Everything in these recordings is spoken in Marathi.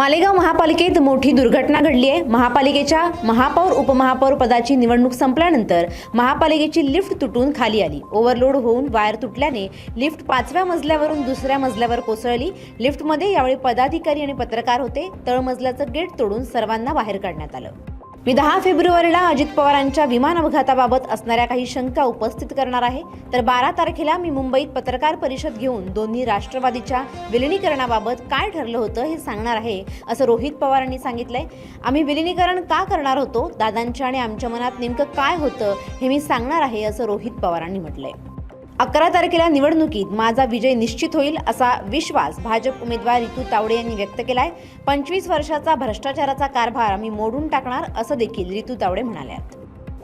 मालेगाव महापालिकेत मोठी दुर्घटना घडली आहे. महापालिकेच्या महापौर उपमहापौर पदाची निवडणूक संपल्यानंतर महापालिकेची लिफ्ट तुटून खाली आली. ओव्हरलोड होऊन वायर तुटल्याने लिफ्ट पाचव्या मजल्यावरून दुसऱ्या मजल्यावर कोसळली. लिफ्टमध्ये यावेळी पदाधिकारी आणि पत्रकार होते. तळमजल्याचं गेट तोडून सर्वांना बाहेर काढण्यात आलं. मी दहा फेब्रुवारीला अजित पवारांच्या विमान अपघाताबाबत असणाऱ्या काही शंका उपस्थित करणार आहे. तर बारा तारखेला मी मुंबईत पत्रकार परिषद घेऊन दोन्ही राष्ट्रवादीच्या विलिनीकरणाबाबत काय ठरलं होतं हे सांगणार आहे असं रोहित पवारांनी सांगितलंय. आम्ही विलिनीकरण का करणार होतो? दादांच्या आणि आमच्या मनात नेमकं काय होतं हे मी सांगणार आहे असं रोहित पवारांनी म्हटलंय. अकरा तारखेला निवडणुकीत माझा विजय निश्चित होईल असा विश्वास भाजप उमेदवार रितू तावडे यांनी व्यक्त केला आहे पंचवीस वर्षाचा भ्रष्टाचाराचा कारभार आम्ही मोडून टाकणार असं देखील रितू तावडे म्हणाल्यात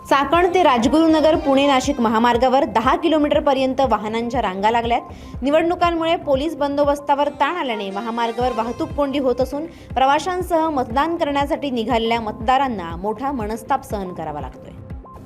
चाकण ते राजगुरुनगर पुणे नाशिक महामार्गावर दहा किलोमीटर पर्यंत वाहनांच्या रांगा लागल्यात. निवडणुकांमुळे पोलीस बंदोबस्तावर ताण आल्याने महामार्गावर वाहतूक कोंडी होत असून प्रवाशांसह मतदान करण्यासाठी निघालेल्या मतदारांना मोठा मनस्ताप सहन करावा लागतोय.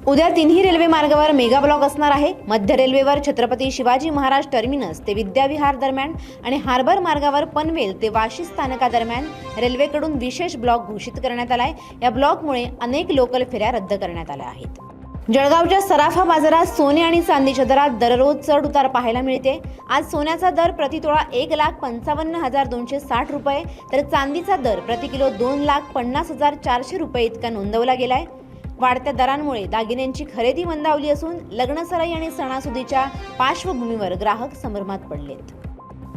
उद्या तिन्ही रेल्वे मार्गावर मेगा ब्लॉक असणार आहे. मध्य रेल्वेवर छत्रपती शिवाजी महाराज टर्मिनस ते विद्याविहार दरम्यान आणि हार्बर मार्गावर पनवेल ते वाशी स्थानकादरम्यान रेल्वेकडून विशेष ब्लॉक घोषित करण्यात आलाय. या ब्लॉकमुळे अनेक लोकल फेऱ्या रद्द करण्यात आल्या आहेत. जळगावच्या सराफा बाजारात सोने आणि चांदीच्या दरात दररोज चढ उतार पाहायला मिळते. आज सोन्याचा दर प्रतितोळा एक लाख पंचावन्न हजार दोनशे साठ रुपये तर चांदीचा दर प्रति किलो दोन लाख पन्नास हजार चारशे रुपये इतका नोंदवला गेलाय. वाढत्या दरांमुळे दागिन्यांची खरेदी मंदावली असून लग्नसराई आणि सणासुदीच्या पार्श्वभूमीवर ग्राहक संभ्रमात पडलेत.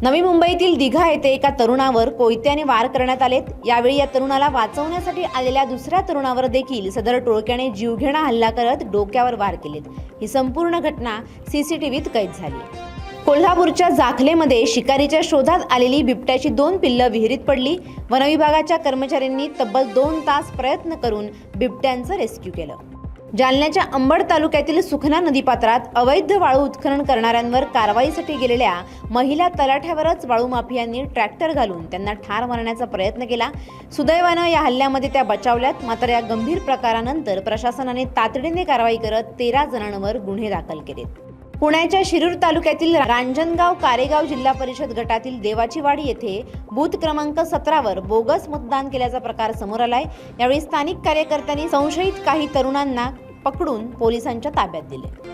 नवी मुंबईतील दिघा येथे एका तरुणावर कोयत्याने वार करण्यात आलेत. यावेळी या तरुणाला वाचवण्यासाठी आलेल्या दुसऱ्या तरुणावर देखील सदर टोळक्याने जीवघेणा हल्ला करत डोक्यावर वार केलेत. ही संपूर्ण घटना सीसीटीव्हीत कैद झाली कोल्हापूरच्या जाखलेमध्ये शिकारीच्या शोधात आलेली बिबट्याची दोन पिल्लं विहिरीत पडली. वनविभागाच्या कर्मचाऱ्यांनी तब्बल दोन तास प्रयत्न करून बिबट्यांचं रेस्क्यू केलं. जालन्याच्या अंबड तालुक्यातील सुखना नदीपात्रात अवैध वाळू उत्खनन करणाऱ्यांवर कारवाईसाठी गेलेल्या महिला तलाठ्यावरच वाळू माफियांनी ट्रॅक्टर घालून त्यांना ठार मारण्याचा प्रयत्न केला. सुदैवानं या हल्ल्यामध्ये त्या बचावल्यात मात्र या गंभीर प्रकारानंतर प्रशासनाने तातडीने कारवाई करत तेरा जणांवर गुन्हे दाखल केलेत. पुण्याच्या शिरूर तालुक्यातील रांजणगाव कारेगाव जिल्हा परिषद गटातील देवाचीवाडी येथे बूथ क्रमांक सतरावर बोगस मतदान केल्याचा प्रकार समोर आलाय. यावेळी स्थानिक कार्यकर्त्यांनी संशयित काही तरुणांना पकडून पोलिसांच्या ताब्यात दिले.